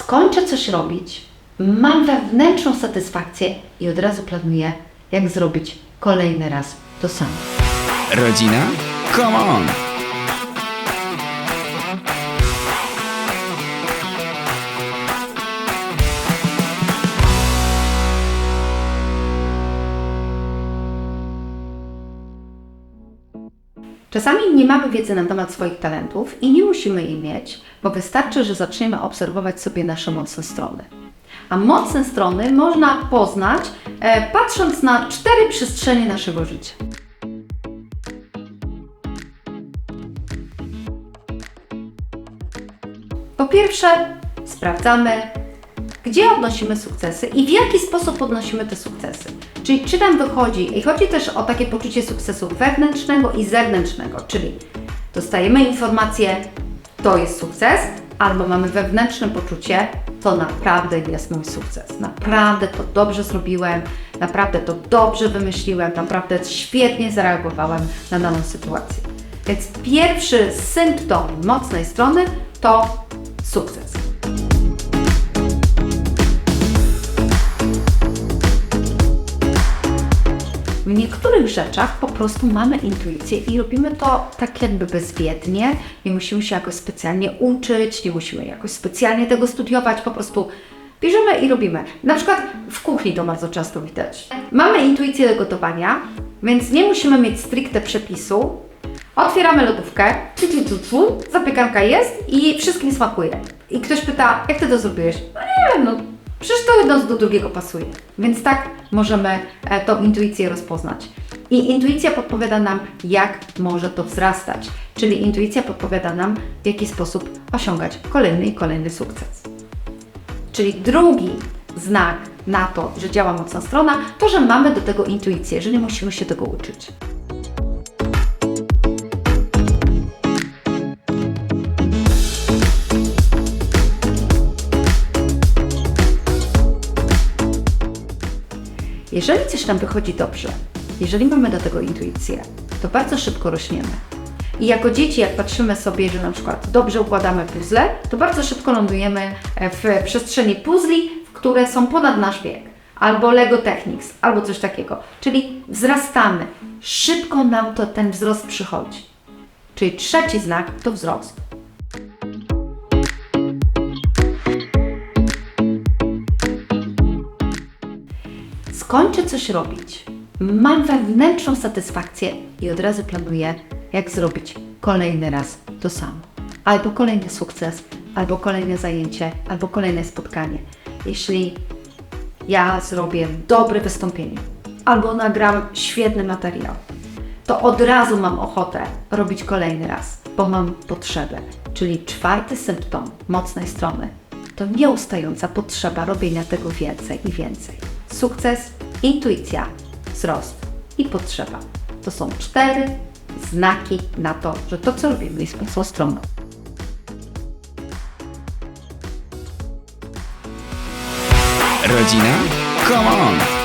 skończę coś robić, mam wewnętrzną satysfakcję i od razu planuję, jak zrobić kolejny raz to samo. Rodzina? Come on! Czasami nie mamy wiedzy na temat swoich talentów i nie musimy jej mieć, bo wystarczy, że zaczniemy obserwować sobie nasze mocne strony. A mocne strony można poznać e, patrząc na cztery przestrzenie naszego życia. Po pierwsze, sprawdzamy, gdzie odnosimy sukcesy i w jaki sposób odnosimy te sukcesy. Czyli czy nam wychodzi, i chodzi też o takie poczucie sukcesu wewnętrznego i zewnętrznego, czyli dostajemy informację, to jest sukces, albo mamy wewnętrzne poczucie, to naprawdę jest mój sukces. Naprawdę to dobrze zrobiłem, naprawdę to dobrze wymyśliłem, naprawdę świetnie zareagowałem na daną sytuację. Więc pierwszy symptom mocnej strony to sukces. W niektórych rzeczach po prostu mamy intuicję i robimy to tak jakby bezwiednie. Nie musimy się jakoś specjalnie uczyć, nie musimy jakoś specjalnie tego studiować, po prostu bierzemy i robimy. Na przykład w kuchni to bardzo często widać. Mamy intuicję do gotowania, więc nie musimy mieć stricte przepisu. Otwieramy lodówkę, tu, tu, zapiekanka jest i wszystkim smakuje. I ktoś pyta, jak ty to zrobiłeś? No nie wiem, no Przecież to jedno do drugiego pasuje. Więc tak możemy e, tą intuicję rozpoznać. I intuicja podpowiada nam, jak może to wzrastać. Czyli intuicja podpowiada nam, w jaki sposób osiągać kolejny i kolejny sukces. Czyli drugi znak na to, że działa mocna strona, to, że mamy do tego intuicję, że nie musimy się tego uczyć. Jeżeli coś nam wychodzi dobrze, jeżeli mamy do tego intuicję, to bardzo szybko rośniemy. I jako dzieci, jak patrzymy sobie, że na przykład dobrze układamy puzzle, to bardzo szybko lądujemy e, w przestrzeni puzli, które są ponad nasz wiek. Albo Lego Technics, albo coś takiego. Czyli wzrastamy. Szybko nam to ten wzrost przychodzi. Czyli trzeci znak to wzrost. Skończę coś robić, mam wewnętrzną satysfakcję i od razu planuję, jak zrobić kolejny raz to samo. Albo kolejny sukces, albo kolejne zajęcie, albo kolejne spotkanie. Jeśli ja zrobię dobre wystąpienie, albo nagram świetny materiał, to od razu mam ochotę robić kolejny raz, bo mam potrzebę. Czyli czwarty symptom mocnej strony to nieustająca potrzeba robienia tego więcej i więcej. Sukces, intuicja, wzrost i potrzeba. To są cztery znaki na to, że to, co robimy, jest mocną stroną. Rodzina? Come on!